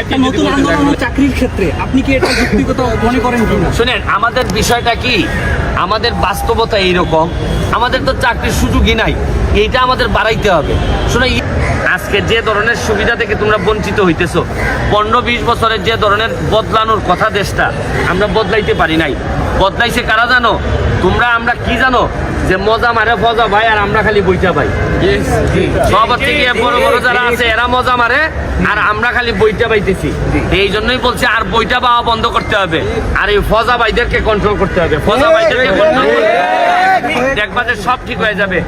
একটা নতুন আন্দোলন চাকরির ক্ষেত্রে আপনি কি এটা যুক্তিগত মনে করেন কিনা? শুনেন আমাদের বিষয়টা কি? আমাদের বাস্তবতা এইরকম। আমাদের তো চাকরির সুযোগই নাই। এইটা আমাদের বাড়াইতে হবে। শুনে আজকে যে ধরনের সুবিধা থেকে তোমরা বঞ্চিত হইতেছো পনেরো বিশ বছরের যে ধরনের বদলানোর কথা দেশটা আমরা বদলাইতে পারি নাই। বদলাইছে কারা জানো? তোমরা আমরা কি জানো? যে মজা মারে ফজা ভাই আর আমরা খালি বইটা পাই। সব থেকে বড় বড় যারা আছে এরা মজা মারে আর আমরা খালি বইটা পাইতেছি। এই জন্যই বলছি আর বইটা পাওয়া বন্ধ করতে হবে। আর এই ফজা ভাইদেরকে কন্ট্রোল করতে হবে। ফজা ভাইদেরকে কন্ট্রোল করতে হবে। দেখবা যে সব ঠিক হয়ে যাবে।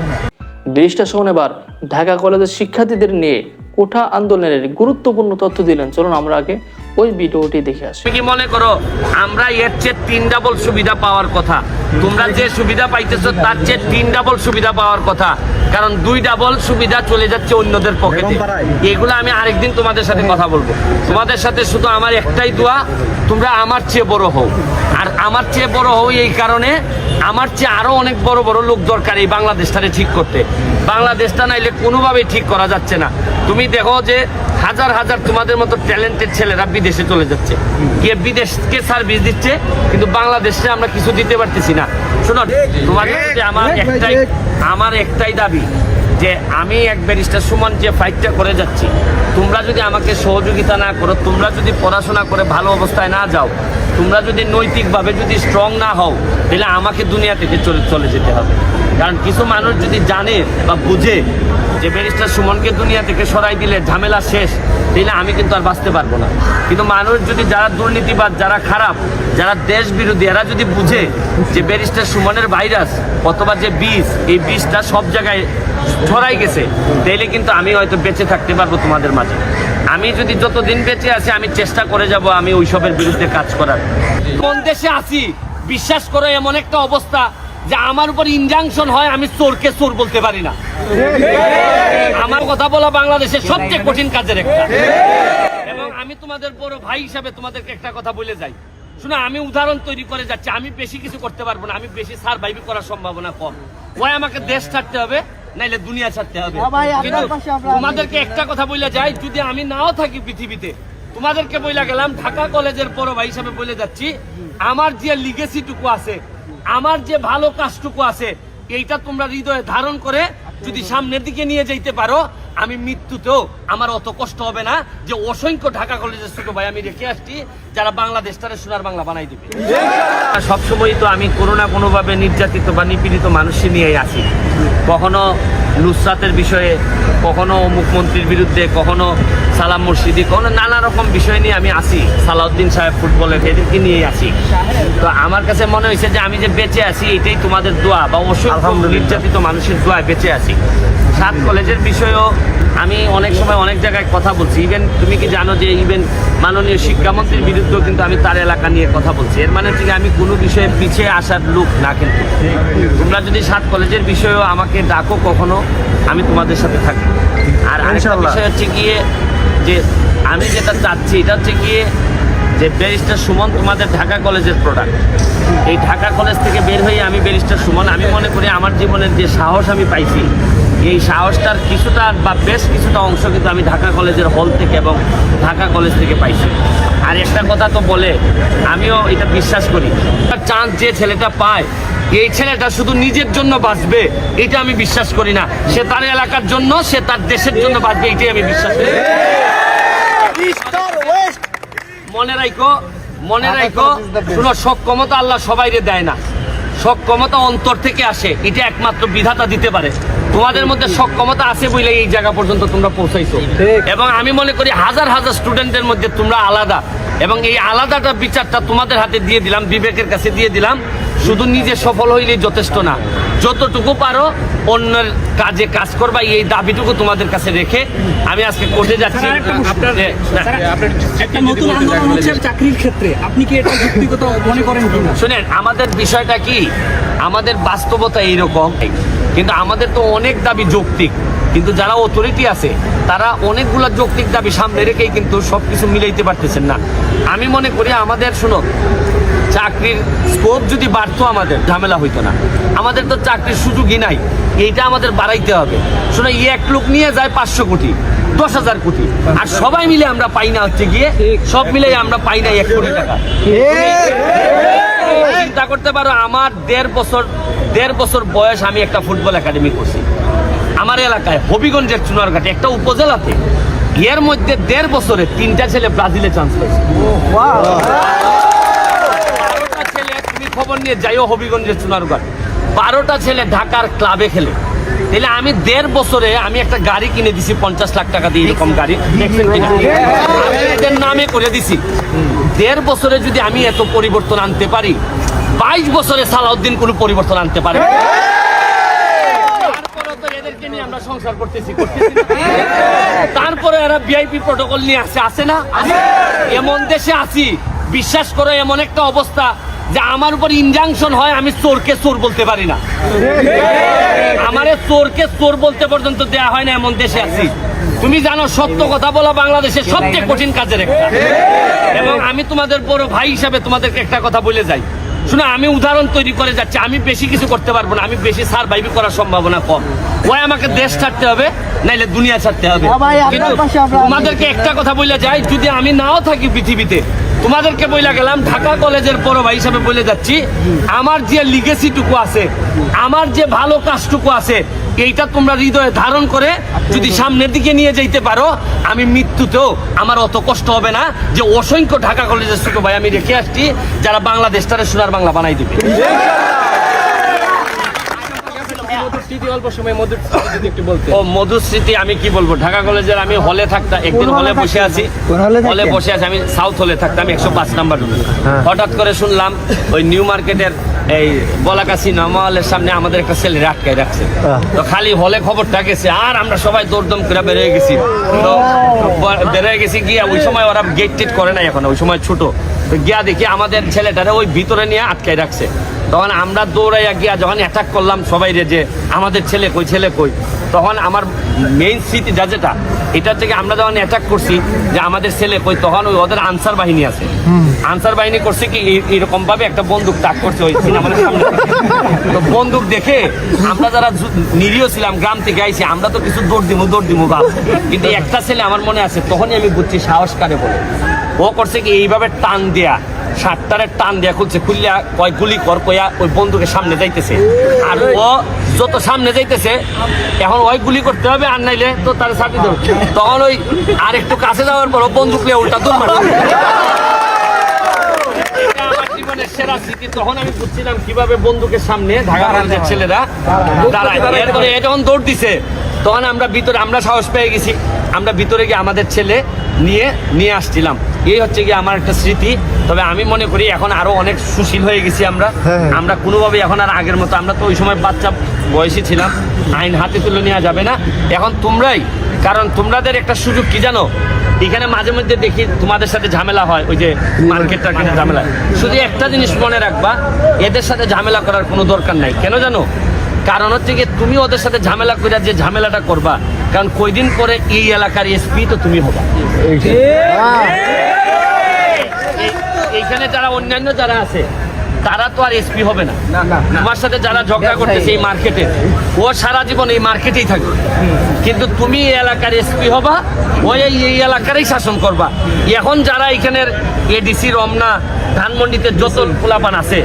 দেশটা শোন এবার ঢাকা কলেজের শিক্ষার্থীদের নিয়ে কোঠা আন্দোলনের গুরুত্বপূর্ণ তথ্য দিলেন। চলুন আমরা আগে ওই ভিডিওটি দেখে আসি কি মনে করো আমরা এর চেয়ে তিন ডাবল সুবিধা পাওয়ার কথা? তোমরা যে সুবিধা পাইতেছো তার চেয়ে তিন ডাবল সুবিধা পাওয়ার কথা। কারণ দুই ডাবল সুবিধা চলে যাচ্ছে অন্যদের পকেটে এগুলো আমি আরেকদিন তোমাদের সাথে কথা বলব। তোমাদের সাথে শুধু আমার একটাই দোয়া তোমরা আমার চেয়ে বড় হও। আর আমার চেয়ে বড় হও এই কারণে আমার চেয়ে আরও অনেক বড় বড় লোক দরকার এই বাংলাদেশটারে ঠিক করতে। বাংলাদেশটা নাইলে কোনোভাবেই ঠিক করা যাচ্ছে না। তুমি দেখো যে হাজার হাজার তোমাদের মতো ট্যালেন্টেড ছেলেরা বিদেশে চলে যাচ্ছে। গিয়ে বিদেশকে সার্ভিস দিচ্ছে কিন্তু বাংলাদেশে আমরা কিছু দিতে পারতেছি না। শোনো তোমাদের আমার একটাই আমার একটাই দাবি যে আমি এক ব্যারিস্টার সুমন যে ফাইটটা করে যাচ্ছি তোমরা যদি আমাকে সহযোগিতা না করো তোমরা যদি পড়াশোনা করে ভালো অবস্থায় না যাও তোমরা যদি নৈতিকভাবে যদি স্ট্রং না হও তাহলে আমাকে দুনিয়া থেকে চলে চলে যেতে হবে। কারণ কিছু মানুষ যদি জানে বা বুঝে যে ব্যারিস্টার সুমনকে দুনিয়া থেকে সরাই দিলে ঝামেলা শেষ, তাহলে আমি কিন্তু আর বাঁচতে পারব না। কিন্তু মানুষ যদি যারা দুর্নীতিবাদ, যারা খারাপ, যারা দেশ বিরোধী, এরা যদি বুঝে যে ব্যারিস্টার সুমনের ভাইরাস অথবা যে বিষ, এই বিষটা সব জায়গায় ছড়াই গেছে তাইলে কিন্তু আমি হয়তো বেঁচে থাকতে পারব তোমাদের মাঝে। আমি যদি যতদিন বেঁচে আছি, আমি চেষ্টা করে যাব আমি ওইসবের বিরুদ্ধে কাজ করার। কোন দেশে আছি? বিশ্বাস করো, এমন একটা অবস্থা। যে আমার উপর ইনজাংশন হয় আমি চোরকে চোর বলতে পারি না। আমার কথা বলা বাংলাদেশের সবচেয়ে কঠিন কাজের একটা। এবং আমি তোমাদের বড় ভাই হিসাবে তোমাদেরকে একটা কথা বলে যাই। শুনে আমি উদাহরণ তৈরি করে যাচ্ছি আমি বেশি কিছু করতে পারব না আমি বেশি সার্ভাইভ করার সম্ভাবনা কম। ওই আমাকে দেশ ছাড়তে হবে নাইলে দুনিয়া ছাড়তে হবে। কিন্তু তোমাদেরকে একটা কথা বলে যাই যদি আমি নাও থাকি পৃথিবীতে তোমাদেরকে বইলা গেলাম ঢাকা কলেজের বড় ভাই হিসাবে বলে যাচ্ছি আমার যে লিগেসিটুকু আছে আমার যে ভালো কাজটুকু আছে, এইটা তোমরা হৃদয়ে ধারণ করে যদি সামনের দিকে নিয়ে যাইতে পারো আমি মৃত্যুতেও আমার অত কষ্ট হবে না যে অসংখ্য ঢাকা কলেজের ছোট ভাই আমি রেখে আসছি যারা বাংলাদেশটারে সোনার বাংলা বানাই দিবে। সবসময় তো আমি কোনো না কোনোভাবে নির্যাতিত বা নিপীড়িত মানুষই নিয়েই আসি কখনো নুসরাতের বিষয়ে কখনো মুখ্যমন্ত্রীর বিরুদ্ধে কখনো সালাম মুর্শিদি কখনো নানা রকম বিষয় নিয়ে আমি আসি সালাউদ্দিন সাহেব ফুটবলের এদেরকে নিয়েই আসি তো আমার কাছে মনে হয়েছে যে আমি যে বেঁচে আছি এটাই তোমাদের দোয়া বা অসংখ্য নির্যাতিত মানুষের দোয়ায় বেঁচে আছি। সাত কলেজের বিষয়েও আমি অনেক সময় অনেক জায়গায় কথা বলছি। ইভেন তুমি কি জানো যে ইভেন মাননীয় শিক্ষামন্ত্রীর বিরুদ্ধেও কিন্তু আমি তার এলাকা নিয়ে কথা বলছি। এর মানে হচ্ছে আমি কোনো বিষয়ে পিছিয়ে আসার লোক না কিন্তু। তোমরা যদি সাত কলেজের বিষয়েও আমাকে ডাকো কখনো আমি তোমাদের সাথে থাকি আর আরেকটা বিষয় হচ্ছে গিয়ে যে আমি যেটা চাচ্ছি এটা হচ্ছে গিয়ে যে ব্যারিস্টার সুমন তোমাদের ঢাকা কলেজের প্রোডাক্ট এই ঢাকা কলেজ থেকে বের হয়ে আমি ব্যারিস্টার সুমন আমি মনে করি আমার জীবনের যে সাহস আমি পাইছি এই সাহসটার কিছুটা বা বেশ কিছুটা অংশ কিন্তু আমি ঢাকা কলেজের হল থেকে এবং ঢাকা কলেজ থেকে পাইছি। আর একটা কথা তো বলে আমিও এটা বিশ্বাস করি। চান্স যে ছেলেটা পায় এই ছেলেটা শুধু নিজের জন্য বাঁচবে এটা আমি বিশ্বাস করি না। সে তার এলাকার জন্য সে তার দেশের জন্য বাঁচবে এটাই আমি বিশ্বাস করি। মনে রাখো মনে রাখো শুনো সক্ষমতা আল্লাহ সবাইরে দেয় না। সক্ষমতা অন্তর থেকে আসে। এটা একমাত্র বিধাতা দিতে পারে। তোমাদের মধ্যে সক্ষমতা আছে বলে এই জায়গা পর্যন্ত তোমরা পৌঁছাইছো। এবং আমি মনে করি হাজার হাজার স্টুডেন্টদের মধ্যে তোমরা আলাদা। এবং এই আলাদাটা বিচারটা তোমাদের হাতে দিয়ে দিলাম বিবেকের কাছে দিয়ে দিলাম। শুধু নিজে সফল হইলেই যথেষ্ট না। যতটুকু পারো অন্যের কাজে কাজ করবা এই দাবিটুকু তোমাদের কাছে রেখে আমি আজকে কোর্টে যাচ্ছি। একটা নতুন আন্দোলন চাকরির ক্ষেত্রে। আপনি কি এটা যুক্তিগত মনে করেন শুনেন আমাদের বিষয়টা কি? আমাদের বাস্তবতা এইরকম। কিন্তু আমাদের তো অনেক দাবি যৌক্তিক। কিন্তু যারা অথরিটি আছে তারা অনেকগুলা যৌক্তিক দাবি সামনে রেখেই কিন্তু সব সবকিছু মিলাইতে পারতেছেন না। আমি মনে করি আমাদের শুনো চাকরির স্কোপ যদি বাড়তো আমাদের ঝামেলা হইতো না। আমাদের তো চাকরির সুযোগই নাই। এইটা আমাদের বাড়াইতে হবে। শোনো এই এক লোক নিয়ে যায় পাঁচশো কোটি দশ হাজার কোটি। আর সবাই মিলে আমরা পাই না হচ্ছে গিয়ে সব মিলে আমরা পাই না এক কোটি টাকা। চিন্তা করতে পারো আমার দেড় বছর দেড় বছর বয়স আমি একটা ফুটবল একাডেমি করছি। আমার এলাকায় হবিগঞ্জের চুনারঘাটে একটা উপজেলাতে এর মধ্যে দেড় বছরে তিনটা ছেলে ব্রাজিলে চান্স তুমি খবর নিয়ে যাইও হবিগঞ্জের চুনারঘাট। বারোটা ছেলে ঢাকার ক্লাবে খেলে। তাহলে আমি দেড় বছরে আমি একটা গাড়ি কিনে দিছি, পঞ্চাশ লাখ টাকা দিয়ে এরকম গাড়ি। আমি এদের নামে করে দিছি। দেড় বছরে যদি আমি এত পরিবর্তন আনতে পারি, বাইশ বছরে সালাউদ্দিন কোনো পরিবর্তন আনতে পারে তারপরে এরা ভিআইপি প্রোটোকল নিয়ে আসে আসে না? এমন দেশে আছি, বিশ্বাস করো এমন একটা অবস্থা। যে আমার উপর ইনজাংশন হয়, আমি চোরকে চোর বলতে পারি না। আমারে চোরকে চোর বলতে পর্যন্ত দেয়া হয় না, এমন দেশে আছি। তুমি জানো, সত্য কথা বলা বাংলাদেশের সবচেয়ে কঠিন কাজের একটা। এবং আমি তোমাদের বড় ভাই হিসাবে তোমাদেরকে একটা কথা বলে যাই। শুনে আমি উদাহরণ তৈরি করে যাচ্ছি। আমি বেশি কিছু করতে পারব না। আমি বেশি সার্ভাইভ করার সম্ভাবনা কম। ওই আমাকে দেশ ছাড়তে হবে নাইলে দুনিয়া ছাড়তে হবে। কিন্তু তোমাদেরকে একটা কথা বলে যাই যদি আমি নাও থাকি পৃথিবীতে তোমাদেরকে বইলা গেলাম ঢাকা কলেজের বড় ভাই হিসাবে বলে যাচ্ছি আমার যে লিগেসিটুকু আছে আমার যে ভালো কাজটুকু আছে এইটা তোমরা হৃদয়ে ধারণ করে যদি সামনের দিকে নিয়ে যাইতে পারো আমি মৃত্যুতেও আমার অত কষ্ট হবে না যে অসংখ্য ঢাকা কলেজের ছোট ভাই আমি রেখে আসছি যারা বাংলাদেশটারে সোনার বাংলা বানাই দিবে। স্মৃতি অল্প সময় মধ্যে যদি একটু বলতে ও মধুর স্মৃতি আমি কি বলব? ঢাকা কলেজের আমি হলে থাকতাম একদিন হলে বসে আছি। হলে বসে আছি আমি সাউথ হলে থাকতাম একশো পাঁচ নাম্বার রুমে হঠাৎ করে শুনলাম ওই নিউ মার্কেটের এই নমালের সামনে আমাদের একটা ছেলে আটকায় রাখছে। তো খালি হলে খবরটা গেছে আর আমরা সবাই দৌড়দম করে বেরিয়ে গেছি। তো বেরিয়ে গেছি গিয়া ওই সময় ওরা গেট টেট করে না এখন ওই সময় ছোট। তো গিয়া দেখি আমাদের ছেলেটারে ওই ভিতরে নিয়ে আটকায় রাখছে। তখন আমরা দৌড়াইয়া গিয়া যখন অ্যাটাক করলাম সবাই রে যে আমাদের ছেলে কই ছেলে কই? তখন আমার মেইন স্মৃতি যা যেটা এটা থেকে আমরা যখন অ্যাটাক করছি যে আমাদের ছেলে কই তখন ওই ওদের আনসার বাহিনী আছে। আনসার বাহিনী করছে কি এইরকম ভাবে একটা বন্দুক তাক করছে ওই বন্দুক দেখে আমরা যারা নিরীহ ছিলাম, গ্রাম থেকে আইছি, আমরা তো কিছু দৌড় দিমু, দৌড় দিব ভাব কিন্তু একটা ছেলে আমার মনে আছে, তখনই আমি বুঝছি সাহস কারে বলে। ও করছে কি, এইভাবে টান দেয়া, সাতটারে টান দেয়া খুলছে খুললিয়া কয় গুলি কর কয়া ওই বন্দুকের সামনে যাইতেছে। আর ও যত সামনে যাইতেছে, এখন ওই গুলি করতে হবে, আর নাইলে তো তার সাথে দেবো। তখন ওই আর একটু কাছে যাওয়ার পর বন্দুক নিয়ে উল্টা দৌড় মারে। এটা আমার জীবনের সেরা স্মৃতি তখন আমি বুঝছিলাম কীভাবে বন্দুকের সামনে ঢাকা কলেজের ছেলেরা। দাঁড়ায় এরপরে যখন দৌড় দিছে তখন আমরা ভিতরে আমরা সাহস পেয়ে গেছি। আমরা ভিতরে গিয়ে আমাদের ছেলে নিয়ে নিয়ে আসছিলাম। এই হচ্ছে কি আমার একটা স্মৃতি। তবে আমি মনে করি এখন আরও অনেক সুশীল হয়ে গেছি আমরা। আমরা কোনোভাবে এখন আর আগের মতো আমরা তো ওই সময় বাচ্চা বয়সী ছিলাম। আইন হাতে তুলে নেওয়া যাবে না। এখন তোমরাই কারণ তোমাদের একটা সুযোগ কি জানো? এখানে মাঝে মধ্যে দেখি তোমাদের সাথে ঝামেলা হয় ওই যে মার্কেট টার্কেটের ঝামেলা। শুধু একটা জিনিস মনে রাখবা এদের সাথে ঝামেলা করার কোনো দরকার নাই। কেন জানো? কারণ হচ্ছে কি তুমি ওদের সাথে ঝামেলা করে যে ঝামেলাটা করবা কারণ কয়দিন পরে এই এলাকার এসপি তো তুমি হবা। এইখানে যারা অন্যান্য যারা আছে তারা তো আর এসপি হবে না। তোমার সাথে যারা ঝগড়া করতেছে এই মার্কেটে ও সারা জীবন এই মার্কেটেই থাকবে। কিন্তু তুমি এই এলাকার এসপি হবা ও এই এই এলাকারই শাসন করবা। এখন যারা এখানের এডিসি রমনা ধানমন্ডিতে যত খোলাপান আছে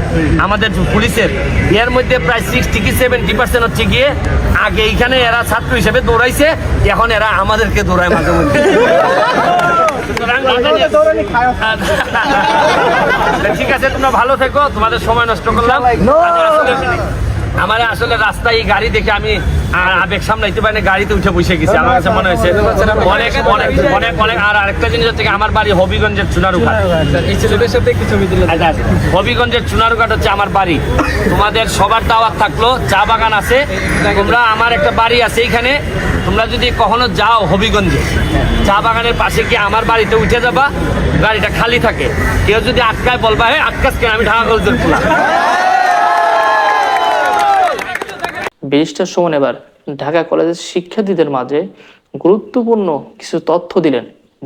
আমাদের পুলিশের এর মধ্যে প্রায় সিক্সটি কি সেভেন্টি পার্সেন্ট হচ্ছে গিয়ে আগে এইখানে এরা ছাত্র হিসেবে দৌড়াইছে এখন এরা আমাদেরকে দৌড়ায় মাঝে মধ্যে। সুতরাং ঠিক আছে তোমরা ভালো থেকো তোমাদের সময় নষ্ট করলাম। আমার আসলে- রাস্তায় গাড়ি দেখে আমি আবেগ সামলাইতে পারি গাড়িতে উঠে বসে গেছি। আমার কাছে মনে হয়েছে অনেক অনেক অনেক অনেক আর আরেকটা জিনিস হচ্ছে আমার বাড়ি হবিগঞ্জের চুনারুঘাট। আচ্ছা, আচ্ছা। হবিগঞ্জের চুনারুঘাট হচ্ছে আমার বাড়ি। তোমাদের সবার দাওয়াত থাকল চা বাগান আছে তোমরা আমার একটা বাড়ি আছে এইখানে। তোমরা যদি কখনো যাও হবিগঞ্জে, চা বাগানের পাশে গিয়ে আমার বাড়িতে উঠে যাবা? গাড়িটা খালি থাকে। কেউ যদি আটকায় বলবা হ্যাঁ আটকাস কেন? আমি ঢাকা কলেজের খোলা ব্যারিস্টার এবার। ঢাকা কলেজের শিক্ষার্থীদের মাঝে গুরুত্বপূর্ণ কিছু তথ্য দিলেন,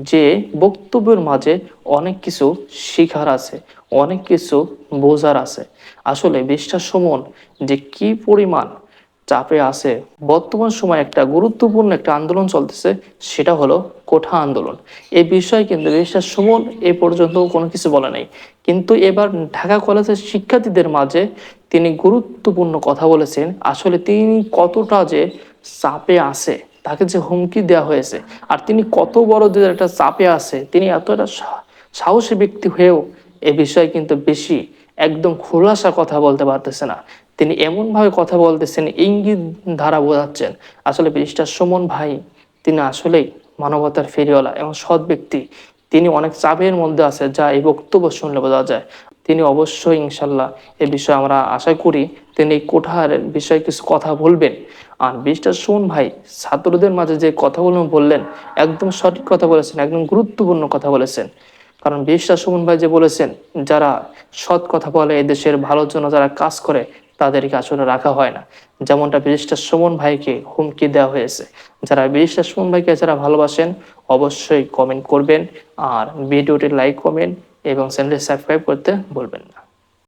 যে বক্তব্যের মাঝে অনেক কিছু শিখার আছে, অনেক কিছু বোঝার আছে। আসলে বিশ্বাস সমন যে কি পরিমাণ চাপে আছে। বর্তমান সময় একটা গুরুত্বপূর্ণ একটা আন্দোলন চলতেছে, সেটা হলো কোঠা আন্দোলন। এই বিষয়ে কিন্তু বিশ্বাস সুমন এ পর্যন্ত কোনো কিছু বলে নাই। কিন্তু এবার ঢাকা কলেজের শিক্ষার্থীদের মাঝে তিনি গুরুত্বপূর্ণ কথা বলেছেন, আসলে তিনি কতটা যে চাপে আছে, তাকে যে হুমকি দেওয়া হয়েছে, আর তিনি কত বড় যে একটা চাপে আছে, তিনি এতটা সাহসী ব্যক্তি হয়েও এ বিষয়ে কিন্তু বেশি একদম খোলাসা কথা বলতে পারতেছে না। তিনি এমনভাবে কথা বলতেছেন, ইঙ্গিত ধারা বোঝাচ্ছেন, আসলে ব্যারিস্টার সুমন ভাই, তিনি আসলেই মানবতার ফেরিওয়ালা এবং সৎ ব্যক্তি। তিনি অনেক চাপের মধ্যে আছে যা এই বক্তব্য শুনলে বোঝা যায়। তিনি অবশ্যই ইনশাল্লাহ এ বিষয়ে আমরা আশা করি তিনি এই কোঠার বিষয়ে কিছু কথা বলবেন। আর ব্যারিস্টার সুমন ভাই, ছাত্রদের মাঝে যে কথাগুলো বললেন, একদম সঠিক কথা বলেছেন, একদম গুরুত্বপূর্ণ কথা বলেছেন। কারণ বিশ্বাস সুমন ভাই যে বলেছেন, যারা সৎ কথা বলে এদেশের ভালোর জন্য যারা কাজ করে তাদেরকে আসলে রাখা হয় না। যেমনটা ব্যারিস্টার সুমন ভাইকে হুমকি দেওয়া হয়েছে। যারা ব্যারিস্টার সুমন ভাইকে যারা ভালোবাসেন, অবশ্যই কমেন্ট করবেন। আর ভিডিওটি লাইক কমেন্ট এবং চ্যানেলটি সাবস্ক্রাইব করতে বলবেন না।